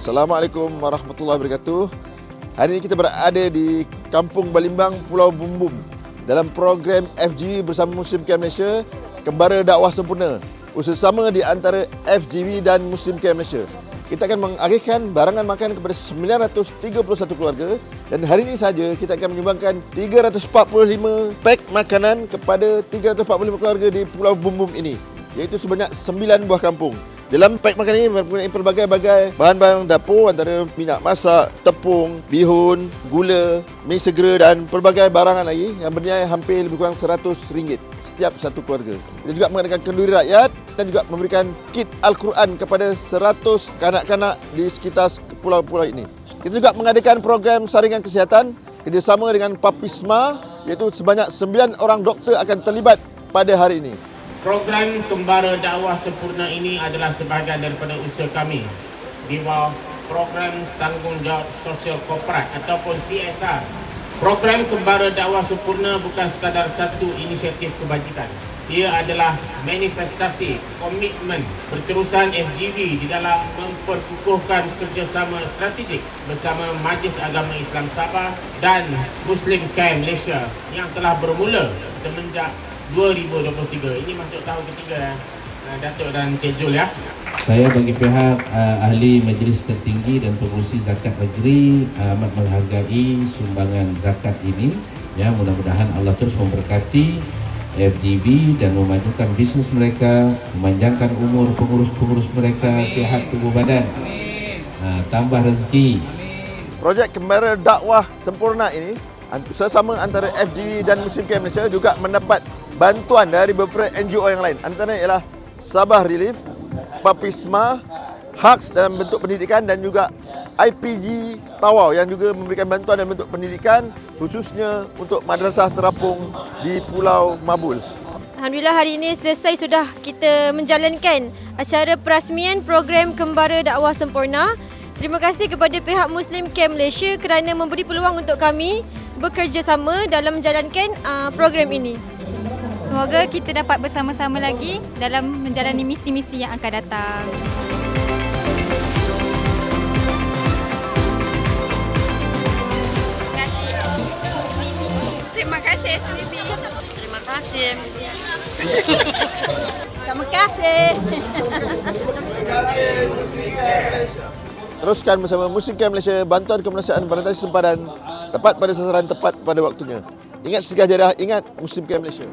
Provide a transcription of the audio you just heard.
Assalamualaikum warahmatullahi wabarakatuh. Hari ini kita berada di Kampung Balimbang, Pulau Bumbum dalam program FGV bersama Muslim Camp Malaysia, Kembara Dakwah Sempurna. Usaha di antara FGV dan Muslim Camp Malaysia. Kita akan mengakhirkan barangan makanan kepada 931 keluarga dan hari ini saja kita akan menyumbangkan 345 pack makanan kepada 345 keluarga di Pulau Bumbum ini iaitu sebanyak 9 buah kampung. Dalam pack makanan ini mempunyai pelbagai-bagai bahan-bahan dapur antara minyak masak, tepung, bihun, gula, mi segera dan pelbagai barangan lagi yang bernilai hampir lebih kurang RM100 setiap satu keluarga. Kita juga mengadakan kenduri rakyat dan juga memberikan kit Al-Quran kepada 100 kanak-kanak di sekitar pulau-pulau ini. Kita juga mengadakan program saringan kesihatan kerjasama dengan Papisma iaitu sebanyak 9 orang doktor akan terlibat pada hari ini. Program Kembara Dakwah Sempurna ini adalah sebahagian daripada usaha kami di bawah program tanggungjawab sosial korporat ataupun CSR. Program Kembara Dakwah Sempurna bukan sekadar satu inisiatif kebajikan. Ia adalah manifestasi komitmen berterusan FGV di dalam memperkukuhkan kerjasama strategik bersama Majlis Agama Islam Sabah dan Muslim Camp Malaysia yang telah bermula semenjak 2023. Ini masuk tahun ketiga uh, Datuk dan Kejul ya. Saya bagi pihak uh, ahli majlis tertinggi dan pengurusi zakat negeri uh, amat menghargai sumbangan zakat ini. Ya, mudah-mudahan Allah terus memberkati FGB dan memajukan bisnes mereka, memanjangkan umur pengurus-pengurus mereka, sihat tubuh badan, uh, tambah rezeki. Projek Kembara Dakwah Sempurna ini sesama antara FGV dan Muslim Camp Malaysia juga mendapat bantuan dari beberapa NGO yang lain. Antaranya ialah Sabah Relief, Papisma, HAX dalam bentuk pendidikan dan juga IPG Tawau yang juga memberikan bantuan dalam bentuk pendidikan khususnya untuk madrasah terapung di Pulau Mabul. Alhamdulillah hari ini selesai sudah kita menjalankan acara perasmian program Kembara Dakwah Sempurna. Terima kasih kepada pihak Muslim Camp Malaysia kerana memberi peluang untuk kami bekerjasama dalam menjalankan uh, program ini. Semoga kita dapat bersama-sama lagi dalam menjalani misi-misi yang akan datang. Terima kasih SPB. Terima kasih SPB. Terima kasih. Terima kasih. Teruskan bersama Muslim Camp Malaysia bantuan kemanusiaan berantasi sempadan tepat pada sasaran tepat pada waktunya. Ingat segala jadah, ingat Muslim Camp Malaysia.